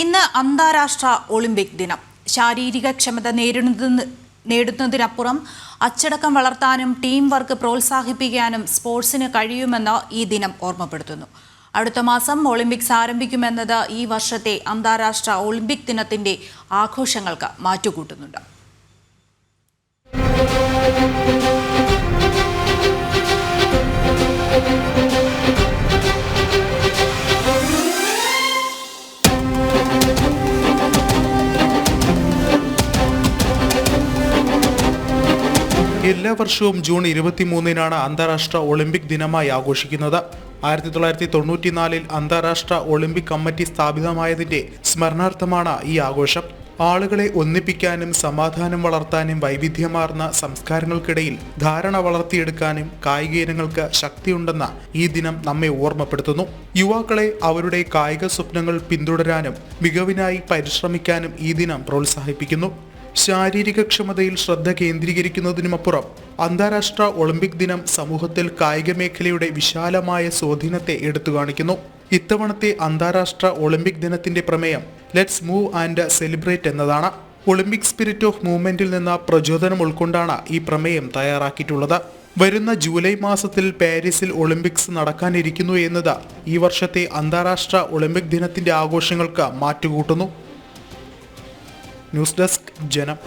ഇന്ന് അന്താരാഷ്ട്ര ഒളിമ്പിക് ദിനം. ശാരീരിക ക്ഷമത നേരിടുന്ന നേടുന്നതിനപ്പുറം അച്ചടക്കം വളർത്താനും ടീം വർക്ക് പ്രോത്സാഹിപ്പിക്കാനും സ്പോർട്സിന് കഴിയുമെന്ന് ഈ ദിനം ഓർമ്മപ്പെടുത്തുന്നു. അടുത്ത മാസം ഒളിമ്പിക്സ് ആരംഭിക്കുമെന്നത് ഈ വർഷത്തെ അന്താരാഷ്ട്ര ഒളിമ്പിക് ദിനത്തിന്റെ ആഘോഷങ്ങൾക്ക് മാറ്റുകൂട്ടുന്നുണ്ട്. എല്ലാ വർഷവും ജൂൺ ഇരുപത്തിമൂന്നിനാണ് അന്താരാഷ്ട്ര ഒളിമ്പിക് ദിനമായി ആഘോഷിക്കുന്നത്. ആയിരത്തി തൊള്ളായിരത്തി തൊണ്ണൂറ്റിനാലിൽ അന്താരാഷ്ട്ര ഒളിമ്പിക് കമ്മിറ്റി സ്ഥാപിതമായതിന്റെ സ്മരണാർത്ഥമാണ് ഈ ആഘോഷം. ആളുകളെ ഒന്നിപ്പിക്കാനും സമാധാനം വളർത്താനും വൈവിധ്യമാർന്ന സംസ്കാരങ്ങൾക്കിടയിൽ ധാരണ വളർത്തിയെടുക്കാനും കായിക ഇനങ്ങൾക്ക് ശക്തിയുണ്ടെന്ന ഈ ദിനം നമ്മെ ഓർമ്മപ്പെടുത്തുന്നു. യുവാക്കളെ അവരുടെ കായിക സ്വപ്നങ്ങൾ പിന്തുടരാനും മികവിനായി പരിശ്രമിക്കാനും ഈ ദിനം പ്രോത്സാഹിപ്പിക്കുന്നു. ശാരീരിക ക്ഷമതയിൽ ശ്രദ്ധ കേന്ദ്രീകരിക്കുന്നതിനുമപ്പുറം അന്താരാഷ്ട്ര ഒളിമ്പിക് ദിനം സമൂഹത്തിൽ കായിക മേഖലയുടെ വിശാലമായ സ്വാധീനത്തെ എടുത്തു കാണിക്കുന്നു. ഇത്തവണത്തെ അന്താരാഷ്ട്ര ഒളിമ്പിക് ദിനത്തിന്റെ പ്രമേയം ലെറ്റ്സ് മൂവ് ആൻഡ് സെലിബ്രേറ്റ് എന്നതാണ്. ഒളിമ്പിക് സ്പിരിറ്റ് ഓഫ് മൂവ്മെന്റിൽ നിന്ന് പ്രചോദനം ഉൾക്കൊണ്ടാണ് ഈ പ്രമേയം തയ്യാറാക്കിയിട്ടുള്ളത്. വരുന്ന ജൂലൈ മാസത്തിൽ പാരീസിൽ ഒളിമ്പിക്സ് നടക്കാനിരിക്കുന്നു എന്നത് ഈ വർഷത്തെ അന്താരാഷ്ട്ര ഒളിമ്പിക് ദിനത്തിന്റെ ആഘോഷങ്ങൾക്ക് മാറ്റുകൂട്ടുന്നു. ന്യൂസ് ഡെസ്ക് ജനം